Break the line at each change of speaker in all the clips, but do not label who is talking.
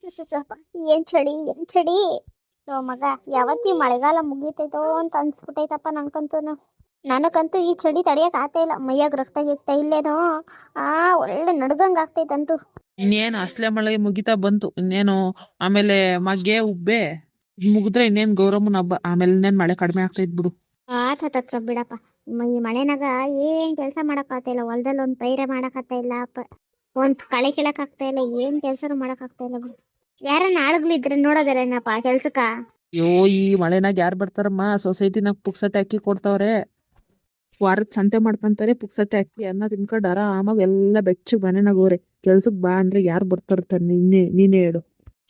ಸುಸಪ್ಪ ಏನ್ ಚಳಿ ಏನ್ ಚಳಿ? ಓ ಮಗ ಯಾವತ್ತಿ ಮಳೆಗಾಲ ಮುಗೀತೈತೋ ಅಂತ ಅನ್ಸ್ಬಿಟ್ಟೈತಪ್ಪ ನಂಗಂತೂ ನನಗಂತೂ ಈ ಚಳಿ ತಡಿಯಕ್ ಆಗ್ತಾ ಇಲ್ಲ. ಮೈಯಾಗ ರಕ್ತ ಗಿಕ್ತ ಇಲ್ಲೇನೋ. ಆ ಒಳ್ಳೆ ನಡ್ಗಂಗ್ ಆಗ್ತೈತಂತೂ.
ಇನ್ನೇನು ಅಸ್ಲೆ ಮಳೆ ಮುಗಿತಾ ಬಂತು. ಇನ್ನೇನು ಆಮೇಲೆ ಮಗ್ಗೆ ಉಬ್ಬೆ ಮುಗಿದ್ರೆ ಇನ್ನೇನು ಗೌರಮ್ಮನ ಹಬ್ಬ. ಆಮೇಲೆ ಇನ್ನೇನ್ ಮಳೆ ಕಡಿಮೆ ಆಗ್ತೈತ್ ಬಿಡು.
ಆತತ್ರ ಬಿಡಪ್ಪ. ಈ ಮಳೆನಾಗ ಏನ್ ಕೆಲಸ ಮಾಡಕ್ ಆಗ್ತಾ ಇಲ್ಲ. ಹೊಲದಲ್ಲಿ ಒಂದ್ ಪೈರೆ ಮಾಡಕ್ ಆಗ್ತಾ ಇಲ್ಲ ಅಪ್ಪ. ಒಂದ್ ಕಳೆ ಕೀಳಕ್ ಆಗ್ತಾ ಇಲ್ಲ. ಏನ್ ಕೆಲ್ಸನೂ ಮಾಡಕ್ ಆಗ್ತಾ ಇಲ್ಲ ಬಿಡು. ಯಾರನ್ನ ಆಳುಗಳಿದ್ರೆ ನೋಡೋದೇನಪ್ಪ ಕೆಲ್ಸಕ್ಕ?
ಅಯ್ಯೋ ಈ ಮಳೆನಾಗ ಯಾರು ಬರ್ತಾರಮ್ಮ? ಸೊಸೈಟಿನಾಗ ಪುಕ್ಸಟ್ಟೆ ಅಕ್ಕಿ ಕೊಡ್ತಾವ್ರೆ. ವಾರದ ಸಂತೆ ಮಾಡ್ಕೊಂತಾರೆ ಪುಕ್ಸಟ್ಟೆ ಅಕ್ಕಿ ಅನ್ನ ತಿನ್ಕೊಂಡು ಆರಾಮಾಗಿ ಎಲ್ಲ ಬೆಚ್ಚಗೆ ಮನೆನಾಗೋರೆ ಕೆಲ್ಸಕ್ ಬಾ ಅಂದ್ರೆ ಯಾರು ಬರ್ತಾರ್ತಾರೆ ನಿನ್ನೆ ನೀನೇ ಹೇಳು.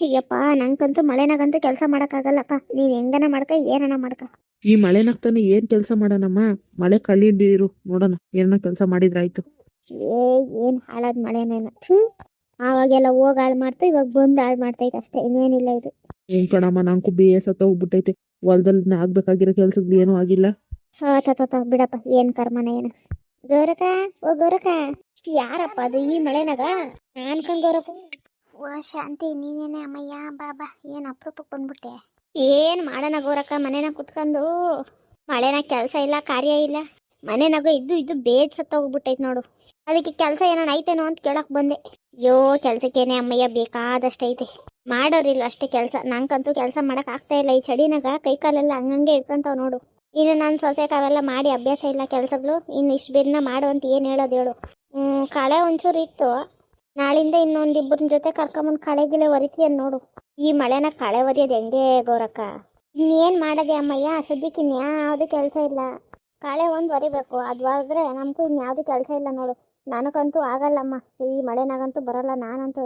ಅಯ್ಯಪ್ಪ ನಂಗಂತೂ ಮಳೆನಾಗಂತೂ ಕೆಲಸ ಮಾಡಕ್ ಆಗಲ್ಲಪ್ಪ ನೀನ್ ಹೆಂಗನ ಮಾಡ್ಕ ಏನನ ಮಾಡ್ಕ.
ಈ ಮಳೆನಾಗ ತಾನೆ ಏನ್ ಕೆಲಸ ಮಾಡೋಣಮ್ಮ? ಮಳೆ ಕಳ್ಳಿರು ನೋಡೋಣ. ಏನನ ಕೆಲಸ ಮಾಡಿದ್ರಾಯ್ತು
ಏ ಏನ್ ಹಾಳಾದ್ ಮಳೆನೇನ ಆವಾಗೆಲ್ಲ ಹೋಗ್ ಹಾಳು ಮಾಡ್ತಾ ಇವಾಗ ಬಂದ್ ಹಾಳು ಮಾಡ್ತೈತೆ ಅಷ್ಟೇ ಇನ್ನೇನಿಲ್ಲ ಇದು.
ಏನ್ ಕಣಮ್ಮ ನಂಗೂ ಬಿ ಎಸ್ ಹತ್ತ ಹೋಗ್ಬಿಟ್ಟೈತೆ. ಹೊಲದಲ್ಲಿ ಆಗ್ಬೇಕಾಗಿರೋ ಕೆಲ್ಸಗಳು ಏನೂ ಆಗಿಲ್ಲ.
ತತ ಬಿಡಪ್ಪ ಏನ್ ಕರ್ಮನ ಏನ. ಗೌರಕ ಓ ಗೌರಕ ಶ್ಶ್, ಯಾರಪ್ಪ ಅದು ಈ ಮಳೆನಾಗ? ಅನ್ಕೊಂಡ್ ಗೌರಕ ಓ ಶಾಂತಿ ನೀನೇನೆ ಅಮ್ಮಯ್ಯ ಬಾಬಾ ಏನ್ ಅಪರೂಪಕ್ಕೆ ಬಂದ್ಬಿಟ್ಟೆ? ಏನ್ ಮಾಡೋಣ ಗೌರಕ್ಕ ಮನೆನಾಗ ಕುತ್ಕೊಂಡು. ಮಳೆನ ಕೆಲಸ ಇಲ್ಲ ಕಾರ್ಯ ಇಲ್ಲ. ಮನೆನಾಗ ಇದ್ದು ಇದ್ದು ಬೇಜ್ ನೋಡು. ಅದಕ್ಕೆ ಕೆಲಸ ಏನಾನ ಐತೇನೋ ಅಂತ ಕೇಳಕ್ ಬಂದೆ. ಅಯ್ಯೋ ಕೆಲ್ಸಕ್ಕೇನೆ ಅಮ್ಮಯ್ಯ ಬೇಕಾದಷ್ಟೈತೆ. ಮಾಡೋರಿಲ್ಲ ಅಷ್ಟೇ ಕೆಲಸ. ನಂಗಂತೂ ಕೆಲಸ ಮಾಡಕ್ ಆಗ್ತಾ ಇಲ್ಲ. ಈ ಚಳಿನಾಗ ಕೈ ಕಾಲೆಲ್ಲ ಹಂಗಂಗೆ ಇಟ್ಕೊಂತಾವ್ ನೋಡು. ಇನ್ನು ನನ್ನ ಸೊಸೆ ಅವೆಲ್ಲ ಮಾಡಿ ಅಭ್ಯಾಸ ಇಲ್ಲ ಕೆಲಸಗಳು. ಇನ್ನು ಇಷ್ಟು ಬೇರೆ ಮಾಡು ಅಂತ ಏನು ಹೇಳೋದು ಹೇಳು. ಹ್ಮ್, ಕಳೆ ಒಂಚೂರು ಇತ್ತು. ನಾಳಿಂದ ಇನ್ನೊಂದಿಬ್ಬರ ಜೊತೆ ಕರ್ಕೊಂಬಂದು ಕಳೆ ಗಿಳೆ ಒರಿತೀಯ ನೋಡು. ಈ ಮಳೆನ ಕಳೆ ಒರಿಯೋದು ಹೆಂಗೆ ಗೌರಕ್ಕ? ಇನ್ನೇನು ಮಾಡೋದೆ ಅಮ್ಮಯ್ಯ? ಸದ್ಯಕ್ಕೆ ಇನ್ಯಾವುದು ಕೆಲಸ ಇಲ್ಲ. ಕಳೆ ಒಂದು ಒರಿಬೇಕು ಅದು ನಮ್ಗೂ ನಮಗೂ ಇನ್ಯಾವುದೂ ಕೆಲಸ ಇಲ್ಲ ನೋಡು. ನನಗಂತೂ ಆಗಲ್ಲಮ್ಮ. ಈ ಮಳೆನಾಗಂತೂ ಬರಲ್ಲ ನಾನಂತೂ.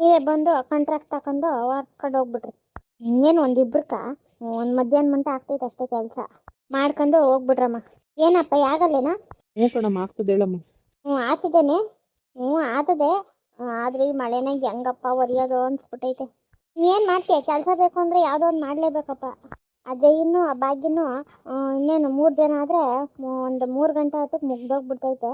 ನೀವೇ ಬಂದು ಕಾಂಟ್ರಾಕ್ಟ್ ತಗೊಂಡು ಹೊರ್ಕೊಂಡು ಹೋಗ್ಬಿಟ್ರಿ ಇನ್ನೇನು ಒಂದಿಬ್ರಕ್ಕ ಒಂದು ಮಧ್ಯಾಹ್ನ ಮಂಟ ಆಗ್ತೈತೆ ಅಷ್ಟೇ ಕೆಲಸ. ಮಾಡ್ಕೊಂಡು ಹೋಗ್ಬಿಡ್ರಮ್ಮ. ಏನಪ್ಪ ಯಾಗಲ್ಲೇನಾ?
ಹ್ಞೂ ಕಣಮ್ಮ ಆಗ್ತದೆ ಹೇಳಮ್ಮ.
ಹ್ಞೂ ಆತದೇನೆ ಹ್ಞೂ ಆತದೆ. ಆದ್ರೆ ಈ ಮಳೆನಾಗ ಹೆಂಗಪ್ಪ ಒರಿಯೋದು ಅನ್ಸ್ಬಿಟ್ಟೈತೆ. ಏನು ಮಾಡ್ತೀಯ? ಕೆಲಸ ಬೇಕು ಅಂದರೆ ಯಾವುದೋ ಒಂದು ಮಾಡಲೇಬೇಕಪ್ಪ. ಅಜಯ್ನು ಭಾಗ್ಯನು ಇನ್ನೇನು ಮೂರು ಜನ ಆದರೆ ಒಂದು ಮೂರು ಗಂಟೆ ಹೊತ್ತಿಗೆ ಮುಗ್ದೋಗ್ಬಿಡ್ತೈತೆ.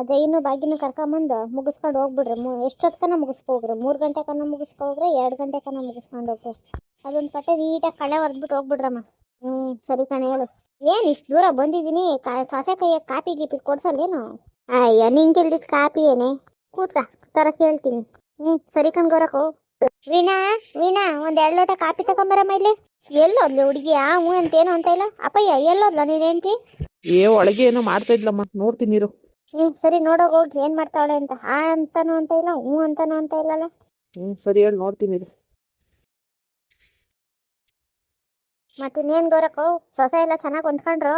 ಅಜಯ್ನು ಭಾಗ್ಯನೂ ಕರ್ಕೊಂಬಂದು ಮುಗಿಸ್ಕೊಂಡು ಹೋಗ್ಬಿಡ್ರಿ. ಮು ಎಷ್ಟೊತ್ತನ ಮುಗಿಸ್ಕೋಗ್ರಿ ಮೂರು ಗಂಟೆ ಕನ್ನ ಮುಗಿಸ್ಕೋಗ್ರಿ ಎರಡು ಗಂಟೆ ಕನ್ನ ಮುಗಿಸ್ಕೊಂಡು ಹೋಗ್ರಿ ಅದೊಂದು ಪಟ್ಟೆ ನೀಟಾಗಿ ಕಳೆ ಹೊರ್ದ್ಬಿಟ್ಟು ಹೋಗ್ಬಿಡ್ರಮ್ಮ. ಹ್ಞೂ ಸರಿ ಕಣೆ ಹೇಳು. ಏನು ಇಷ್ಟು ದೂರ ಬಂದಿದ್ದೀನಿ? ಕಾ ಸೊಸೆ ಕೈಯಾಗ ಕಾಪಿ ಗೀಪಿ ಕೊಡ್ಸಲ್ಲೇನು? ಅಯ್ಯೋ ನಿಂತಿಲ್ದಿದ್ದು ಕಾಪಿ ಏನೇ? ಕೂತ್ಕ ತರ ಕೇಳ್ತೀನಿ. ಹ್ಞೂ ಸರಿ ಕಣ್ ಗೌರಕು ವೀಣಾ ವೀಣಾ, ಒಂದು ಎರಡು ಲೋಟ ಕಾಪಿ ತಗೊಂಬರಮ್ಮ ಇಲ್ಲಿ. ಎಲ್ಲೋದ್ಲು ಹುಡುಗಿ ಆ ಹ್ಞೂ ಅಂತೇನು ಅಂತ ಇಲ್ಲ? ಅಪ್ಪಯ್ಯ ಎಲ್ಲೋದ್ಲ ನೀನ್ ಹೆಂಡ್ತಿ?
ಏ ಒಳಗೆ ಏನೋ ಮಾಡ್ತಾ ಇದ್ಲಮ್ಮ ನೋಡ್ತೀನಿ ಇರು.
ಹ್ಞೂ ಸರಿ ನೋಡೋ ಹೋಗ್ರಿ ಏನು ಮಾಡ್ತಾವಳೆ ಅಂತ? ಆ ಅಂತಾನು ಅಂತ ಇಲ್ಲ ಹ್ಞೂ ಅಂತಾನು ಅಂತ ಇಲ್ಲಲ್ಲ?
ಹ್ಞೂ ಸರಿ ಹೇಳಿ ನೋಡ್ತೀನಿ ಇರು.
ಮತ್ತಿನ್ನೇನು ಗೌರಕು ಸೊಸೆ ಎಲ್ಲ ಚೆನ್ನಾಗಿ ಹೊಂದ್ಕೊಂಡ್ರು?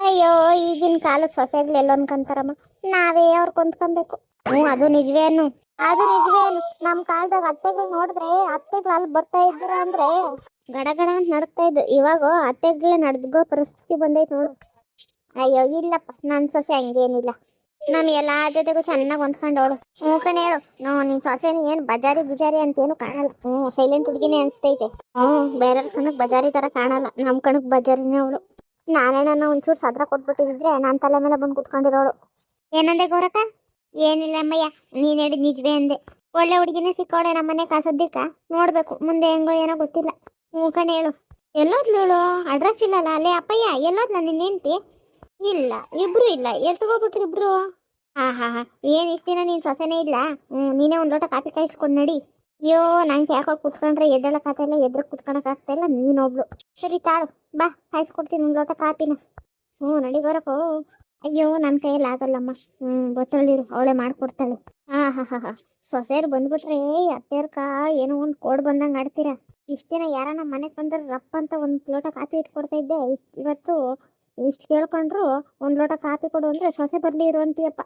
ಅಯ್ಯೋ ಈಗಿನ ಕಾಲಕ್ಕೆ ಸೊಸೆಗಳು ಎಲ್ಲ ಹೊಂದ್ಕೊಂತಾರಮ್ಮ ನಾವೇ ಅವ್ರು ಹೊಂದ್ಕೊಬೇಕು ಹ್ಞೂ ಅದು ನಿಜವೇನು ಅದು ನಿಜವೇನು ನಮ್ಮ ಕಾಲದಾಗ ಅತ್ತೆಗಳು ನೋಡಿದ್ರೆ ಅತ್ತೆಗಳು ಅಲ್ಲಿ ಬರ್ತಾ ಇದ್ರ ಅಂದ್ರೆ ಗಡ ಗಡ ಅಂತ ನಡ್ತಾ ಇದ್ದು ಇವಾಗ ಅತ್ತೆಗಳೇ ನಡ್ದೋ ಪರಿಸ್ಥಿತಿ ಬಂದೈತೆ ನೋಡು. ಅಯ್ಯೋ, ಇಲ್ಲಪ್ಪ ನನ್ನ ಸೊಸೆ ಹಂಗೇನಿಲ್ಲ. ನಮ್ ಎಲ್ಲಾ ಜೊತೆಗೂ ಚೆನ್ನಾಗಿ ಹೊಂದ್ಕೊಂಡವಳು ಹ್ಞೂ ಕಣೆ ಹೇಳು. ನೋ, ನಿನ್ ಸೊಸೆನ ಏನು ಬಜಾರಿ ಬಿಜಾರಿ ಅಂತೇನು ಕಾಣಲ್ಲ. ಹ್ಞೂ ಸೈಲೆಂಟ್ ಹುಡುಗಿನೇ ಅನ್ಸ್ತೈತೆ. ಹ್ಞೂ ಬೇರೆ ಕಣಕ್ ಬಜಾರಿ ತರ ಕಾಣಲ್ಲ. ನಮ್ ಕಣಕ್ ಬಜಾರಿನೇ ಅವಳು. ನಾನೇ ನನ್ನ ಒಂಚೂರು ಸದ್ರ ಕೊಟ್ಬಿಟ್ಟಿದ್ರೆ ನನ್ನ ತಲೆ ಮೇಲೆ ಬಂದು ಕುತ್ಕೊಂಡಿರೋಳು. ಏನಂದೆ ಗೌರಕ್ಕ? ಏನಿಲ್ಲ ಅಮ್ಮಯ್ಯ, ನೀನ್ ಹೇಳಿದ್ ನಿಜವೇ ಅಂದೆ. ಒಳ್ಳೆ ಹುಡುಗಿನೇ ಸಿಕ್ಕೋಳೆ ನಮ್ಮನೆ ಕಾಸದ್ದಿಕ್ಕ. ನೋಡ್ಬೇಕು, ಮುಂದೆ ಹೆಂಗೋ ಏನೋ ಗೊತ್ತಿಲ್ಲ. ಹ್ಞೂ ಕಣೆ ಹೇಳು ಎಲ್ಲೋದ್ಲು ಅಡ್ರೆಸ್ ಇಲ್ಲಲ್ಲ, ಅಲ್ಲೇ ಅಪ್ಪಯ್ಯ, ಎಲ್ಲೋದ್ ನನ್ನ ಹೆಂಡ್ತಿ? ಇಲ್ಲ, ಇಬ್ರು ಇಲ್ಲ ಎಲ್ಲಿ ತಗೋಬಿಟ್ರಿ ಇಬ್ರು? ಹಾ ಹಾ ಹಾ, ಏನ್ ಇಷ್ಟ ದಿನ ನೀನ್ ಸೊಸೆನೇ ಇಲ್ಲ? ಹ್ಞೂ ನೀನೇ ಒಂದ್ ಲೋಟ ಕಾಫಿ ಕಾಯಿಸ್ಕೊಂಡ್ ನಡಿ. ಅಯ್ಯೋ, ನಂಗೆ ಯಾಕೋ ಕುತ್ಕೊಂಡ್ರೆ ಎದ್ದೇಳಕ್ ಆಗ್ತಾ ಇಲ್ಲ ಎದ್ರ ಕುತ್ಕೊಳಕ್ ಆಗ್ತಾ ಇಲ್ಲ ನೀನೊಬ್ಳು ಸರಿ, ತಾಳು, ಬಾ, ಕಾಯಿಸ್ಕೊಡ್ತೀನಿ ಒಂದು ಲೋಟ ಕಾಪಿನ ಹ್ಞೂ ನಡಿ ಬರಕೋ ಅಯ್ಯೋ ನನ್ನ ಕೈಯಲ್ಲಿ ಆಗಲ್ಲಮ್ಮ. ಹ್ಞೂ ಗೊತ್ತಳ್ಳಿರು ಅವಳೇ ಮಾಡ್ಕೊಡ್ತಾಳೆ. ಹಾ ಹಾ ಹಾ ಹಾ. ಸೊಸೆಯರು ಬಂದ್ಬಿಟ್ರೆ, ಅತ್ತೆಯರ್ಕ, ಏನೋ ಒಂದು ಕೋಡ್ ಬಂದಂಗೆ ಆಡ್ತೀರಾ? ಇಷ್ಟು ದಿನ ಯಾರನ್ನ ಮನೆಗೆ ಬಂದ್ರೆ ರಪ್ಪ ಅಂತ ಒಂದು ಲೋಟ ಕಾಫಿ ಇಟ್ಕೊಡ್ತಾ ಇದ್ದೆ. ಇಷ್ಟು ಇವತ್ತು ಇಷ್ಟು ಕೇಳ್ಕೊಂಡ್ರು ಒಂದು ಲೋಟ ಕಾಫಿ ಕೊಡು ಅಂದರೆ ಸೊಸೆ ಬರಲಿ ಇರುವಂತೀಯಪ್ಪ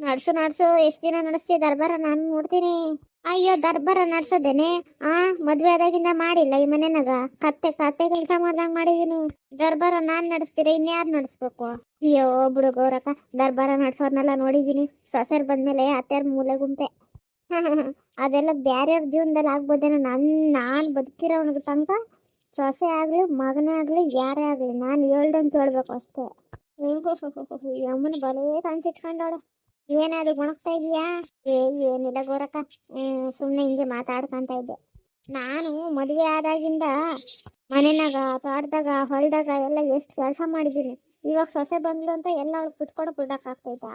ನಡ್ಸು ನಡ್ಸು ಎಷ್ಟು ದಿನ ನಡೆಸಿ ದರ್ಬಾರ ನಾನು ನೋಡ್ತೀನಿ. ಅಯ್ಯೋ, ದರ್ಬಾರ ನಡ್ಸೋದೇನೆ? ಆ, ಮದ್ವೆ ಆದಾಗಿಂದ ಮಾಡಿಲ್ಲ ಈ ಮನೆನಾಗ? ಕತ್ತೆ ಕತ್ತೆ ಕೆಲಸ ಮಾಡ್ದಂಗ್ ಮಾಡಿದೀನಿ. ದರ್ಬಾರ ನಾನ್ ನಡೆಸ್ತೀರ, ಇನ್ಯಾರು ನಡೆಸ್ಬೇಕು? ಅಯ್ಯೋ ಬಿಡು ಗೌರಕ್ಕ ದರ್ಬಾರ ನಡ್ಸೋರ್ನೆಲ್ಲ ನೋಡಿದೀನಿ. ಸೊಸೆರ್ ಬಂದ್ಮೇಲೆ ಅತ್ತೆರ್ ಮೂಲೆ ಗುಂಪೆ. ಅದೆಲ್ಲ ಬೇರೆಯವ್ರ ಜೀವನದಲ್ಲಿ ಆಗ್ಬೋದೇನೋ ನನ್ನ ನಾನು ಬದುಕಿರೋನಿಗೆ ತನಕ ಸೊಸೆ ಆಗ್ಲಿ, ಮಗನೇ ಆಗ್ಲಿ, ಯಾರೇ ಆಗಲಿ, ನಾನು ಹೇಳ್ದಂತ ಹೇಳ್ಬೇಕು ಅಷ್ಟೇ. ಯಮ್ಮನ ಬಲೇ ಕಾಣಿಸಿಟ್ಕೊಂಡವಳೆ ಏನಾದ್ರು ಗೊಣಗ್ತಾ ಇದೀಯಾ ಏ, ಏನಿಲ್ಲ ಗೋರಕ್ಕ. ಸುಮ್ಮನೆ ಹಿಂಗೆ ಮಾತಾಡ್ಕೊಂತ ಇದ್ದೆ. ನಾನು ಮದುವೆ ಆದಾಗಿಂದ ಮನೆನಾಗ, ತೋಟದಾಗ, ಹೊಲದಾಗ ಎಲ್ಲ ಎಷ್ಟು ಕೆಲಸ ಮಾಡಿದ್ದೀನಿ. ಇವಾಗ ಸೊಸೆ ಬಂದ್ಲು ಅಂತ ಎಲ್ಲ ಅವ್ಳು ಕುತ್ಕೊಂಡು ಬಿಡಕ್ ಆಗ್ತೈತಾ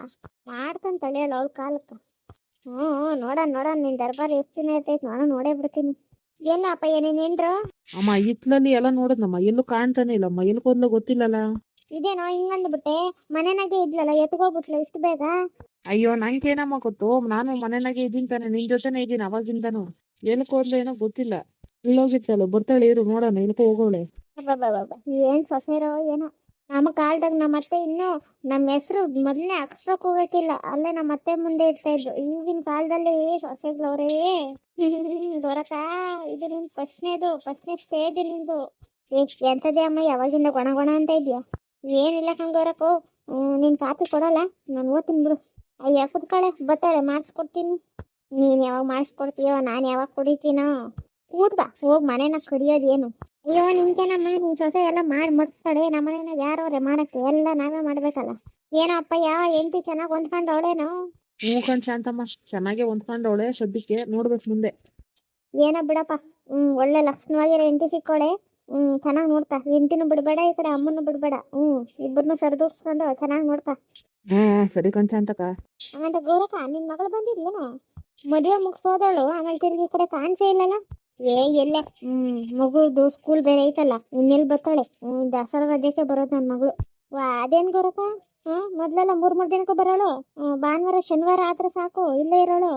ಮಾಡ್ತಾನೆ ತಳಿಯಲ್ಲ ಅವ್ಳ ಕಾಲಕ್ಕೆ. ಹ್ಞೂ ನೋಡಣ ನೋಡೋಣ ನಿನ್ ದರ್ಬಾರ್ ಎಷ್ಟು ದಿನ ಇರ್ತೈತೆ ನಾನು ನೋಡೇ ಬಿಡ್ತೀನಿ. ಎಲ್ಲ ಅಪ್ಪ ಏನೇನು ಏನ್ರು?
ಅಮ್ಮ ಇತ್ಲಲ್ಲಿ ಎಲ್ಲ ನೋಡಿದ್ನಮ್ಮ ಎಲ್ಲೂ ಕಾಣ್ತಾನೆ ಇಲ್ಲಮ್ಮ ಎಲ್ಲಿ ಹೋದ್ಲೋ ಗೊತ್ತಿಲ್ಲಲ್ಲ?
ಇದೇನೋ ಹಿಂಗಂದ್ಬಿಟ್ಟೆ ಮನೆನಾಗೆ ಇದ್ಲಲ್ಲ ಎತ್ಕೋಗ್ಬಿಟ್ಲು ಇಷ್ಟು ಬೇಗ?
ಅಯ್ಯೋ ನಂಗೇನಮ್ಮ ಗೊತ್ತು ನಾನು ಮನೆನಾಗೆ ಇದ್ದೀನಿ ತಾನೆ ನಿನ್ ಜೊತೆನೇ ಇದ್ದೀನಿ ಅವಾಗಿಂದನು. ಎಲ್ಕ್ ಹೋದ್ಲು ಏನೋ ಗೊತ್ತಿಲ್ಲ. ಇಲ್ಲೋಗಿತ್ತಲ್ಲ ಬರ್ತಾಳೆ ಇರು ನೋಡೋಣ ಎಲ್ಕೋ ಹೋಗೋಳೆ.
ಅಬ್ಬಬ್ಬಬ್ಬ. ಏನ್ ಸೊಸೆರೋ ಏನೋ. ನಮ್ಮ ಕಾಲದಾಗ ನಮ್ಮ ಅತ್ತೆ ಇನ್ನು ನಮ್ಮ ಹೆಸರು ಮೊದಲನೇ ಅಕ್ಷರಕ್ಕೆ ಹೋಗಕ್ಕಿಲ್ಲ ಅಲ್ಲೇ ನಮ್ಮ ಅತ್ತೆ ಮುಂದೆ ಇರ್ತಾ ಇದ್ರು ಈಗಿನ ಕಾಲದಲ್ಲಿ ಸೊಸೆಗಳವ್ರೇ. ದೊರಕ, ಇದು ನಿನ್ ಫಸ್ಟ್ನೇದು ಫಸ್ಟ್ನೇ ಸ್ಟೇಜ್ ನಿಂದು. ಎಂತದೇ ಅಮ್ಮ, ಯಾವಾಗಿಂದ ಗೊಣ ಗೊಣ ಅಂತ ಇದೆಯಾ? ಏನಿಲ್ಲ ಹಂಗೋರಕು ನಿನ್ ಕಾಪಿ ಕೊಡಲ್ಲ? ನಾನು ಓದ್ತೀನಿ ಬಿಡು. ಅಯ್ಯ, ಕುತ್ಕಳೆ, ಬತ್ತಾಳೆ, ಮಾಡಿಸ್ಕೊಡ್ತೀನಿ. ನೀನ್ ಯಾವಾಗ ಮಾಡಿಸ್ಕೊಡ್ತೀಯೋ, ನಾನು ಯಾವಾಗ ಕುಡಿತೀನೋ? ಕೂತ್ಕ ಹೋಗಿ ಮನೆನ ಕಡಿಯೋದೇನು ಅಯ್ಯೋ ನಿಂತೇನಮ್ಮ ನಿನ್ ಸೊಸೆ ಎಲ್ಲ ಮಾಡಿ ಮುಟ್ತಾಳೆ ನಮ್ಮ ಮನೆಯಾಗ ಯಾರವ್ರೆ ಮಾಡಕ್ಕೆ? ಎಲ್ಲ ನಾವೇ ಮಾಡ್ಬೇಕಲ್ಲ. ಏನೋ ಅಪ್ಪ ಯಾವ ಹೆಂಡತಿ ಚೆನ್ನಾಗಿ ಹೊಂದ್ಕೊಂಡು ಅವಳೇನೋ?
ಹ್ಞೂ ಕಣ್ ಶಾಂತಮ್ಮ ಚೆನ್ನಾಗೆ ಹೊಂದ್ಕೊಂಡವಳೆ ಸದ್ಯಕ್ಕೆ ನೋಡ್ಬೇಕು ಮುಂದೆ.
ಏನೋ ಬಿಡಪ್ಪ ಹ್ಮ್ ಒಳ್ಳೆ ಲಕ್ಷಣವಾಗಿರೋ ಹೆಂಡತಿ ಸಿಕ್ಕೋಳೆ. ಹ್ಮ್ ಚೆನ್ನಾಗಿ ನೋಡ್ತಾ. ಹೆಂಡತಿನೂ ಬಿಡಬೇಡ ಈ ಕಡೆ ಅಮ್ಮನೂ ಬಿಡಬೇಡ. ಹ್ಮ್ ಇಬ್ಬರನ್ನು ಸರಿದೂಗ್ಸ್ಕೊಂಡು ಚೆನ್ನಾಗಿ ನೋಡ್ತಾ.
ಹ್ಞೂ ಸರಿ ಕಣ್ ಶಾಂತಕ
ಆಮೇಲೆ ಗೌರಕ್ಕ ನಿನ್ ಮಗಳು ಬಂದಿದ್ಲೇನ ಮದುವೆ ಮುಗಿಸೋದಳು ಆಮೇಲೆ ತಿರ್ಗಿ ಈ ಕಡೆ ಕಾಣಿಸೇ ಇಲ್ಲಲ್ಲ? ಏ ಎಲ್ಲ ಮಗುದು ಸ್ಕೂಲ್ ಬೇರೆ ಐತಲ್ಲ ಇನ್ನೆಲ್ಲಿ ಬರ್ತಾಳೆ? ದಸರಾ ರಜಕ್ಕೆ ಬರೋದು ನನ್ನ ಮಗಳು. ವಾ, ಅದೇನ್ ಗೌರಕ್ಕ ಹ್ಮ್, ಮೊದ್ಲೆಲ್ಲ ಮೂರ್ ಮೂರ್ ದಿನಕ್ಕೂ ಬರೋಳು. ಭಾನುವಾರ, ಶನಿವಾರ ಆದ್ರೆ ಸಾಕು, ಇಲ್ಲೇ ಇರೋಳು.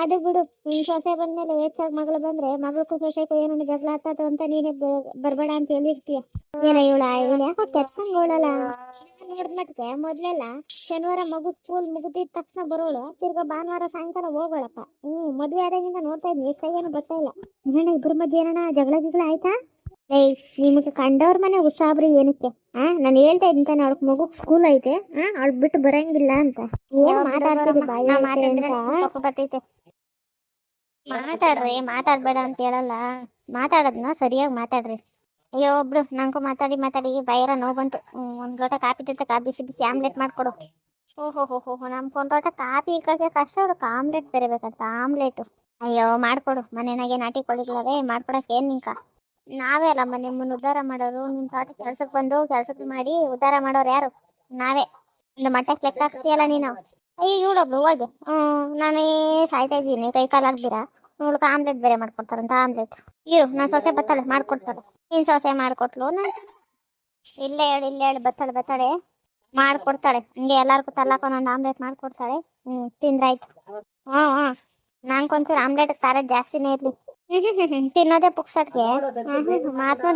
ಅದು ಬಿಡು, ನಿನ್ ಸೊಸೆ ಬಂದ್ಮೇಲೆ ಹೆಚ್ಚಾಗಿ ಮಗಳು ಬಂದ್ರೆ ಮಗಳಕ್ಕೂ ಸೊಸೆಗೂ ಏನೋ ಜಗಳ ಆಗ್ತದ ಅಂತ ನೀನೇ ಬರಬೇಡ ಬರ್ಬೇಡ ಅಂತ ಹೇಳಿರ್ತೀಯ. ಏನ ಇವಳ, ಇವಳು ಯಾಕೋ ಕೆತ್ಕೊಂಡೋಳಲ್ಲ ನೋಡಿದ ಮಟ್ಟಿಗೆ ಮೊದ್ಲೆಲ್ಲ ಶನಿವಾರ ಮಗು ಸ್ಕೂಲ್ ಮುಗಿದಿದ ತಕ್ಷಣ ಬರೋಳು. ತಿರ್ಗಾ ಭಾನುವಾರ ಸಾಯಂಕಾಲ ಹೋಗೋಳಪ್ಪ. ಹ್ಮ್ ಮದ್ವೆ ಆದಾಗಿಂದ ನೋಡ್ತಾ ಇದ್ವಿ ಸೈಯೇನು ಬರ್ತಾ ಇಲ್ಲ. ಏನಣ್ಣ ಇಬ್ರ ಮಧ್ಯೆ ಏನಣ್ಣ ಜಗಳ ಗಿಗಳ ಆಯ್ತಾ? ಏಯ್ ನಿಮಗೆ ಕಂಡವ್ರ ಮನೆ ಉಸಾಬ್ರಿ ಏನಕ್ಕೆ? ಆ ನಾನು ಹೇಳ್ತಾ ಇದ್ದೀನಿ ತಾನೆ ಅವಳಕ್ ಮಗುಗ್ ಸ್ಕೂಲ್ ಐತೆ. ಆ ಅವ್ಳ ಬಿಟ್ಟು ಬರಂಗಿಲ್ಲ ಅಂತ. ಏನ್ ಬಾಯಿ ಬರ್ತೈತೆ. ಮಾತಾಡ್ರಿ ಮಾತಾಡ್ಬೇಡ ಅಂತ ಹೇಳಲ್ಲ. ಮಾತಾಡೋದ್ನ ಸರಿಯಾಗಿ ಮಾತಾಡ್ರಿ. ಅಯ್ಯೋ, ಒಬ್ಳು, ನಂಗೂ ಮಾತಾಡಿ ಮಾತಾಡಿ ಬೈರ ನೋವು ಬಂತು. ಒಂದ್ ಲೋಟ ಕಾಫಿ ಜೊತೆ ಕಾ ಬಿಸಿ ಬಿಸಿ ಆಮ್ಲೆಟ್ ಮಾಡ್ಕೊಡು. ಓಹೋ ಹೋ ಹೋ ನಮ್ಗೆ ಒಂದು ಲೋಟ ಕಾಫಿ ಇಕ್ಕಕ್ಕೆ ಕಷ್ಟ ಅದಕ್ಕೆ ಆಮ್ಲೆಟ್ ಬೇರೆಬೇಕಂತ ಆಮ್ಲೆಟ್. ಅಯ್ಯೋ, ಮಾಡ್ಕೊಡು. ಮನೆನಾಗೆ ನಾಟಿ ಕೊಡಿಲ್ಲವೇ ಮಾಡ್ಕೊಡಕ್ಕೆ ಏನ್ ನಿಂಕ? ನಾವೇ ಮನೆ ನಿಮ್ಮನ್ನ ಉದ್ಧಾರ ಮಾಡೋರು. ನಿಮ್ಮ ತೋಟ ಕೆಲ್ಸಕ್ ಬಂದು ಕೆಲ್ಸಕ್ಕೆ ಮಾಡಿ ಉದ್ಧಾರ ಮಾಡೋರು ಯಾರು? ನಾವೇ. ಒಂದು ಮಟ್ಟಕ್ಕೆ ಲೆಕ್ಕ ಹಾಕ್ತೀಯಲ್ಲ ನೀನು? ಅಯ್ಯೋ ಇವಳೊಬ್ಳು ಹೋಗಿ. ಹ್ಮ್, ನಾನೇ ಸಾಯ್ತಾ ಇದ್ದೀನಿ. ಕೈ ಕಾಲು ಹಾಕ್ದಿರಾ? ಇವಳಿಗೆ ಆಮ್ಲೆಟ್ ಬೇರೆ ಮಾಡ್ಕೊಡ್ತಾರಂತ, ಆಮ್ಲೆಟ್. ಇರು, ನಾನು ಸೊಸೆ ಬತ್ತಾಳೆ, ಮಾಡ್ಕೊಡ್ತಾಳೆ. ನೀನ್ ಸೊಸೆ ಮಾಡ್ಕೊಟ್ಲು ಇಲ್ಲೇ ಹೇಳಿ ಇಲ್ಲೇ ಹೇಳಿ, ಬತ್ತಾಳೆ ಬತ್ತಾಳೆ. ಮಾಡ್ಕೊಡ್ತಾಳೆ. ಹಿಂಗೆ ಎಲ್ಲಾರ್ಗೂ ತಲ್ಲಾಕ ಒಂದು ಆಮ್ಲೆಟ್ ಮಾಡ್ಕೊಡ್ತಾಳೆ. ಹ್ಮ್ ತಿಂದ್ರಾಯ್ತು ಹ್ಮ್ ಹ್ಮ್. ನಂಗೊಂಚೂರು ಆಮ್ಲೆಟ್ ಖಾರ ಜಾಸ್ತಿನೇ ಇರ್ಲಿ. ತಿನ್ನೋದೇ ಪುಕ್ಸಟ್ಗೆ. ಮಾತು